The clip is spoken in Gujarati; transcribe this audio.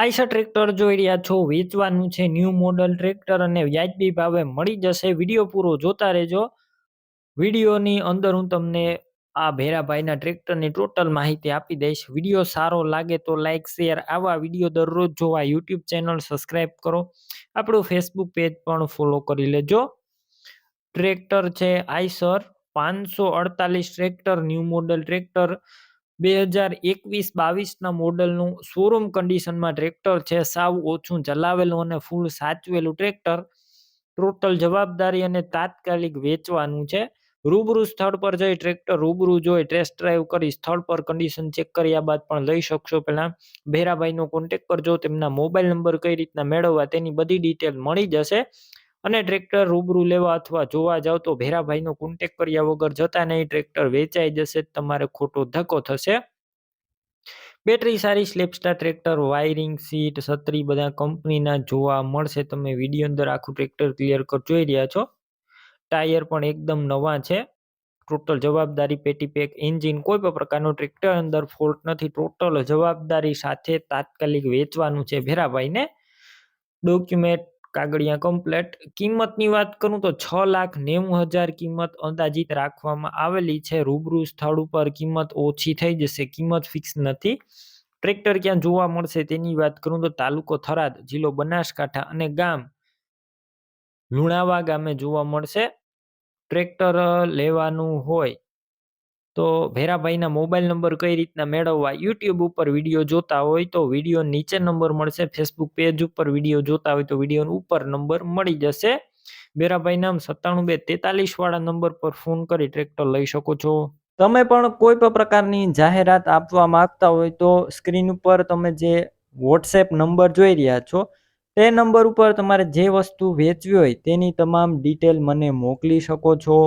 આઈશર ટ્રેક્ટર જોઈ રહ્યા છો. વેચવાનું છે ન્યૂ મોડલ ટ્રેક્ટર અને વ્યાજબી ભાવે મળી જશે. વીડિયો પૂરો જોતા રહેજો. વિડીયોની અંદર હું તમને આ ભેરાભાઈના ટ્રેક્ટરની ટોટલ માહિતી આપી દઈશ. વીડિયો સારો લાગે તો લાઇક શેર, આવા વીડિયો દરરોજ જોવા યુટ્યુબ ચેનલ સબસ્ક્રાઈબ કરો. આપણું ફેસબુક પેજ પણ ફોલો કરી લેજો. ટ્રેક્ટર છે આઈસર. પાંચસો અડતાલીસ ટ્રેક્ટર, ન્યૂ મોડલ ટ્રેક્ટર. બે હજાર એકવીસ બાવીસના મોડલનું શોરૂમ કન્ડિશનમાં ટ્રેક્ટર છે, સાવ ઓછું ચલાવેલું અને ફૂલ સાચવેલું ટ્રેક્ટર ટોટલ જવાબદારી અને તાત્કાલિક વેચવાનું છે. રૂબરૂ સ્થળ પર જઈ ટ્રેક્ટર રૂબરૂ જોઈ ટેસ્ટ ડ્રાઈવ કરી સ્થળ પર કન્ડિશન ચેક કર્યા બાદ પણ લઈ શકશો પહેલાં. ભેરાભાઈનો કોન્ટેક કરજો, તેમના મોબાઈલ નંબર કઈ રીતના મેળવવા તેની બધી ડિટેલ મળી જશે. અને ટ્રેક્ટર રૂબરૂ લેવા અથવા જોવા જાવ તો ભેરાભાઈનો કોન્ટેક કર્યા વગર જતા નહીં. ટ્રેક્ટર વેચાઈ જશે, તમારે ખોટો ધક્કો થશે. બેટરી સારી, સ્લેપસ્ટાર ટ્રેક્ટર, વાયરિંગ સીટ, છત્રી બધા કંપનીના જોવા મળશે. તમે વીડિયો અંદર આખું ટ્રેક્ટર ક્લિયર કર, જોઈ રહ્યા છો. ટાયર પણ એકદમ નવા છે. ટોટલ જવાબદારી પેટી પેક એન્જિન કોઈ પણ પ્રકારનું ટ્રેક્ટર અંદર ફોલ્ટ નથી. ટોટલ જવાબદારી સાથે તાત્કાલિક વેચવાનું છે ભેરાભાઈને. ડોક્યુમેન્ટ કાગળિયા કમ્પ્લેટ કિંમતની વાત કરું તો છ લાખ નેવું હજાર કિંમત અંદાજિત રાખવામાં આવેલી છે. રૂબરૂ સ્થળ ઉપર કિંમત ઓછી થઈ જશે. કિંમત ફિક્સ નથી. ટ્રેક્ટર ક્યાં જોવા મળશે તેની વાત કરું તો તાલુકો થરાદ, જિલ્લો બનાસકાંઠા અને ગામ લુણાવા ગામે જોવા મળશે. ટ્રેક્ટર લેવાનું હોય તો ભેરાભાઈના મોબાઈલ નંબર કઈ રીતના મેળવવા? યુટ્યુબ ઉપર વીડિયો જોતા હોય તો વીડિયો નીચે નંબર મળશે ફેસબુક પેજ ઉપર વીડિયો જોતા હોય તો વીડિયો ઉપર નંબર મળી જશે. ભેરાભાઈ નામ સત્તાણું બે તેતાલીસ વાળા નંબર પર ફોન કરી ટ્રેક્ટર લઈ શકો છો. તમે પણ કોઈ પણ પ્રકારની જાહેરાત આપવા માંગતા હોય તો સ્ક્રીન ઉપર તમે જે વોટ્સએપ નંબર જોઈ રહ્યા છો, તે નંબર ઉપર તમારે જે વસ્તુ વેચવી હોય તેની તમામ ડિટેલ મને મોકલી શકો છો.